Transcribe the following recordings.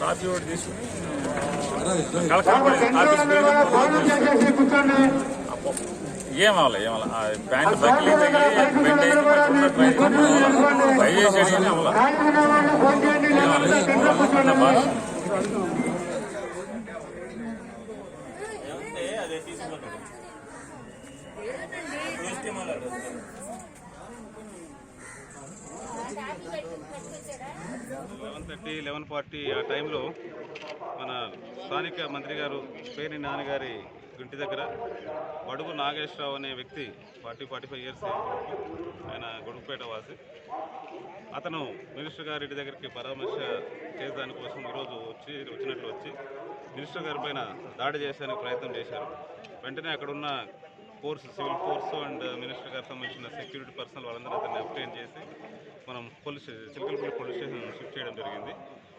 Copy ఒకటి తీసుకుని collector office ఏం అవ్వాలి ఏం అవ్వాలి. ఆ ప్యాంట్ బకిలీ తగిలి బెండ్ ఉన్న ట్రై ట్రై చేసాడు కానీ అవ్వాలి. ఏం అవ్వాలి లెవెన్ థర్టీ లెవెన్ ఫార్టీ ఆ టైంలో మన స్థానిక మంత్రి గారు పేరి నాన్నగారి ఇంటి దగ్గర బడుగు నాగేశ్వరరావు అనే వ్యక్తి ఫార్టీ ఫార్టీ ఫైవ్ ఇయర్స్ ఆయన గొడుగుపేట వాసి అతను మినిస్టర్ గారి ఇంటి దగ్గరికి పరామర్శ చేసేదాని కోసం ఈరోజు వచ్చి వచ్చినట్లు వచ్చి మినిస్టర్ గారి పైన దాడి చేసేందుకు ప్రయత్నం చేశారు. వెంటనే అక్కడున్న force civil force and minister గారికి సంబంధించిన సెక్యూరిటీ పర్సనల్ వాళ్ళందరూ అతన్ని అప్టైన్ చేసి మనం police Chilakalapalli police station shift చేయడం జరిగింది.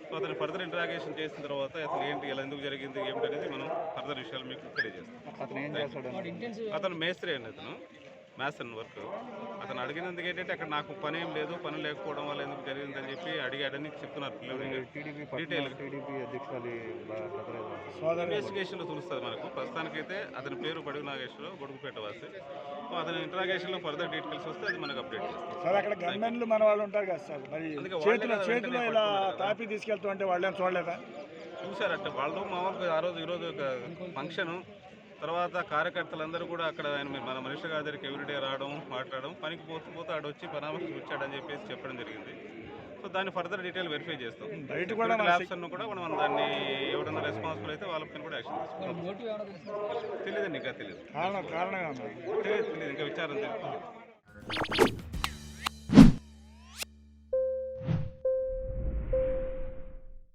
సో అతను ఫర్దర్ ఇంటరాగేషన్ చేసిన తర్వాత అతను ఏంటి ఎలా ఎందుకు జరిగింది ఏమిటి అనేది మనం ఫర్దర్ విషయాలు మీకు తెలియజేస్తాం. అతను ఏం చేస్తాడు అతను మేస్త్రి అండి అతను. మ్యాథ్స్ వర్క్ అతను అడిగినందుకు ఏంటంటే అక్కడ నాకు పని ఏం లేదు పని లేకపోవడం వల్ల ఎందుకు జరిగిందని చెప్పి అడిగాడని చెప్తున్నారు డీటెయిల్ ఇన్వెస్టిగేషన్లో తెలుస్తుంది మనకు. ప్రస్తుతానికైతే అతని పేరు బడుగు నాగేశ్వరరావు గొడుగుపేట వాసి. సో అతని ఇంటరాగేషన్లో ఫర్దర్ డీటెయిల్స్ వస్తే అది మనకు అప్డేట్ చేస్తాం సార్ అక్కడ గన్మెన్లు మన వాళ్ళు ఉంటారు కదా సార్. మరి అందుకే వాళ్ళే చేతిలో చేతిలో ఇలా. తాపి తీసుకెళ్తూ వాళ్ళేం చూడలేదా? చూశారట. వాళ్ళు మామూలుగా ఆ రోజు ఈరోజు ఒక ఫంక్షన్ తర్వాత కార్యకర్తలందరూ కూడా అక్కడ ఆయన మన మనిషి గారి దగ్గరికి ఎవ్రీడే రావడం మాట్లాడడం పనికి పోతూ పోతూ ఆడ వచ్చి పరామర్శ వచ్చాడని చెప్పేసి చెప్పడం జరిగింది. సో దాన్ని ఫర్దర్ డీటెయిల్ వెరిఫై చేస్తాం. బయట కూడా మన ల్యాబ్స్ కూడా మనం దాన్ని ఎవరైనా రెస్పాన్సిబుల్ అయితే వాళ్ళపైన కూడా యాక్షన్ తీసుకుంటాం. తెలియదండి ఇంకా తెలియదు కారణం కారణంగా ఉంది తెలియదు తెలియదు ఇంకా విచారం తెలియదు